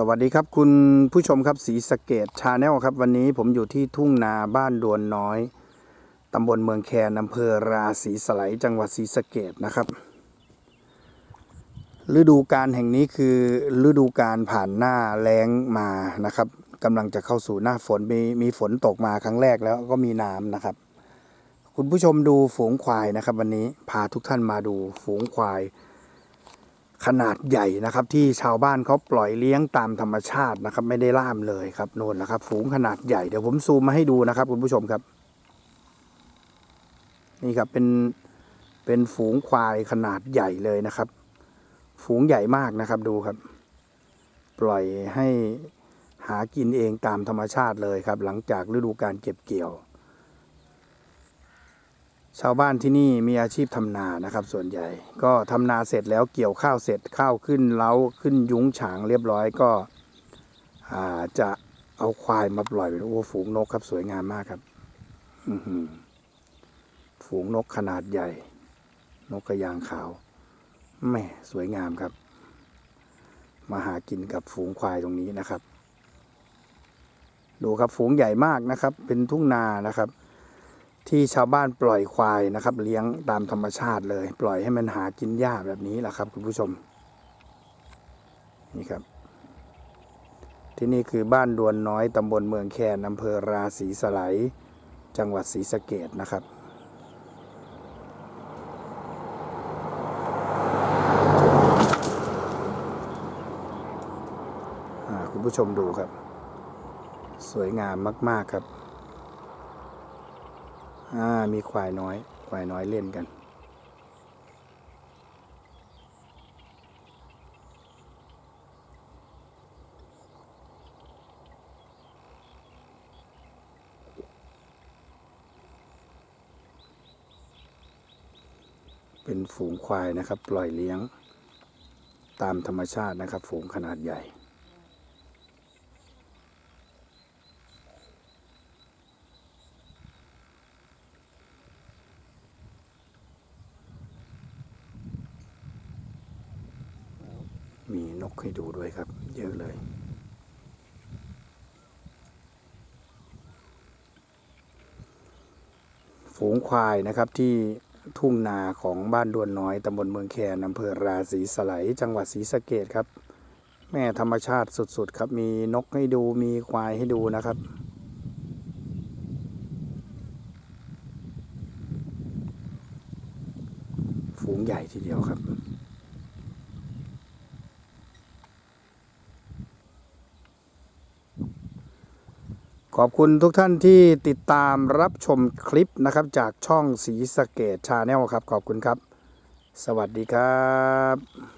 สวัสดีครับคุณผู้ชมครับสีสะเกตชาแนลครับ วันนี้ผมอยู่ที่ทุ่งนาบ้านดวนน้อยตำบลเมืองแคนอำเภอราศีสไลจังหวัดศรีสะเกตนะครับ ฤดูการแห่งนี้คือฤดูการผ่านหน้าแล้งมานะครับกำลังจะเข้าสู่หน้าฝนมีมีฝนตกมาครั้งแรกแล้วก็มีน้ำนะครับ คุณผู้ชมดูฝูงควายนะครับ วันนี้พาทุกท่านมาดูฝูงควาย ขนาดใหญ่นะครับ ที่ชาวบ้านเขาปล่อยเลี้ยงตามธรรมชาตินะครับ ไม่ได้ล่ามเลยครับโน่นนะครับ ฝูงขนาดใหญ่เดี๋ยวผมซูมมาให้ดูนะครับ คุณผู้ชมครับ นี่ครับเป็นเป็นฝูงควายขนาดใหญ่เลยนะครับ ฝูงใหญ่มากนะครับดูครับ ปล่อยให้หากินเองตามธรรมชาติเลยครับ หลังจากฤดูการเก็บเกี่ยว ชาวบ้านที่นี่มีอาชีพทำนานะครับ ส่วนใหญ่ ก็ทำนาเสร็จแล้วเกี่ยวข้าวเสร็จข้าวขึ้นเล้าขึ้นยุ้งฉางเรียบร้อยก็จะเอาควายมาปล่อยเป็นโอ้ฝูงนกครับ สวยงามมากครับฝูงนกขนาดใหญ่ นกกระยางขาวแม่สวยงามครับ มาหากินกับฝูงควายตรงนี้นะครับ ดูครับฝูงใหญ่มากนะครับ เป็นทุ่งนานะครับ ที่ชาวบ้านปล่อยควายนะครับ เลี้ยงตามธรรมชาติเลย ปล่อยให้มันหากินหญ้าแบบนี้แหละครับคุณผู้ชม นี่ครับ ที่นี่คือบ้านดวนน้อยตำบลเมืองแคนอำเภอราศีสไลยจังหวัดศรีสะเกดนะครับคุณผู้ชมดูครับ สวยงามมาก ๆ ครับ อ่า มีควายน้อย ควายน้อยเล่นกัน เป็นฝูงควายนะครับ ปล่อยเลี้ยง ตามธรรมชาตินะครับ ฝูงขนาดใหญ่ มีนกให้ดูด้วยครับ เยอะเลยฝูงควายนะครับที่ทุ่งนาของบ้านดวนน้อยตำบลเมืองแคนอำเภอราศีสไลจังหวัดศรีสะเกดครับ แม่ธรรมชาติสุดๆ ครับมีนกให้ดูมีควายให้ดูนะครับฝูงใหญ่ทีเดียวครับ ขอบคุณทุกท่านที่ติดตามรับชมคลิปนะครับ จากช่องสีสเกตชาแนลครับ ขอบคุณครับ สวัสดีครับ